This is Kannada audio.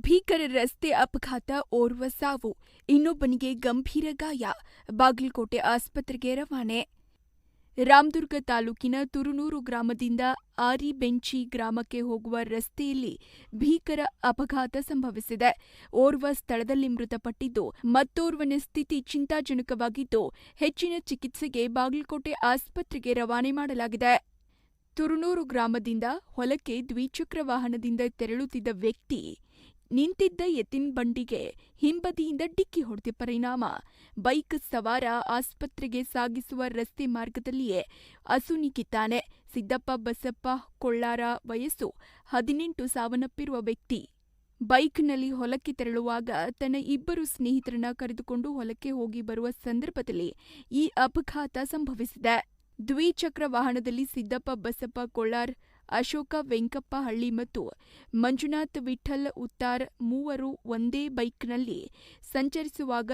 ಭೀಕರ ರಸ್ತೆ ಅಪಘಾತ, ಓರ್ವ ಸಾವು. ಇನ್ನೊಬ್ಬನಿಗೆ ಗಂಭೀರ ಗಾಯ. ಬಾಗಲಕೋಟೆ ಆಸ್ಪತ್ರೆಗೆ ರವಾನೆ. ರಾಮದುರ್ಗ ತಾಲೂಕಿನ ತುರುನೂರು ಗ್ರಾಮದಿಂದ ಆರಿಬೆಂಚಿ ಗ್ರಾಮಕ್ಕೆ ಹೋಗುವ ರಸ್ತೆಯಲ್ಲಿ ಭೀಕರ ಅಪಘಾತ ಸಂಭವಿಸಿದೆ. ಓರ್ವ ಸ್ಥಳದಲ್ಲಿ ಮೃತಪಟ್ಟಿದ್ದು, ಮತ್ತೋರ್ವನ ಸ್ಥಿತಿ ಚಿಂತಾಜನಕವಾಗಿದ್ದು, ಹೆಚ್ಚಿನ ಚಿಕಿತ್ಸೆಗೆ ಬಾಗಲಕೋಟೆ ಆಸ್ಪತ್ರೆಗೆ ರವಾನೆ ಮಾಡಲಾಗಿದೆ. ತುರುನೂರು ಗ್ರಾಮದಿಂದ ಹೊಲಕ್ಕೆ ದ್ವಿಚಕ್ರ ವಾಹನದಿಂದ ತೆರಳುತ್ತಿದ್ದ ವ್ಯಕ್ತಿ ನಿಂತಿದ್ದ ಎತ್ತಿನ ಬಂಡಿಗೆ ಹಿಂಬದಿಯಿಂದ ಡಿಕ್ಕಿ ಹೊಡೆದ ಪರಿಣಾಮ. ಬೈಕ್ ಸವಾರ ಆಸ್ಪತ್ರೆಗೆ ಸಾಗಿಸುವ ರಸ್ತೆ ಮಾರ್ಗದಲ್ಲಿಯೇ ಅಸುನೀಗಿದ್ದಾನೆ ಸಿದ್ದಪ್ಪ ಬಸಪ್ಪ ಕೊಳ್ಳಾರ ವಯಸ್ಸು ಹದಿನೆಂಟು ಸಾವನ್ನಪ್ಪಿರುವ ವ್ಯಕ್ತಿ. ಬೈಕ್ನಲ್ಲಿ ಹೊಲಕ್ಕೆ ತೆರಳುವಾಗ ತನ್ನ ಇಬ್ಬರು ಸ್ನೇಹಿತರನ್ನ ಕರೆದುಕೊಂಡು ಹೊಲಕ್ಕೆ ಹೋಗಿ ಬರುವ ಸಂದರ್ಭದಲ್ಲಿ ಈ ಅಪಘಾತ ಸಂಭವಿಸಿದೆ. ದ್ವಿಚಕ್ರ ವಾಹನದಲ್ಲಿ ಸಿದ್ದಪ್ಪ ಬಸಪ್ಪ ಕೊಳ್ಳಾರ್ ಅಶೋಕ ವೆಂಕಪ್ಪ ಹಳ್ಳಿ ಮತ್ತು ಮಂಜುನಾಥ್ ವಿಠ್ಠಲ್ ಉತ್ತಾರ್ ಮೂವರು ಒಂದೇ ಬೈಕ್ನಲ್ಲಿ ಸಂಚರಿಸುವಾಗ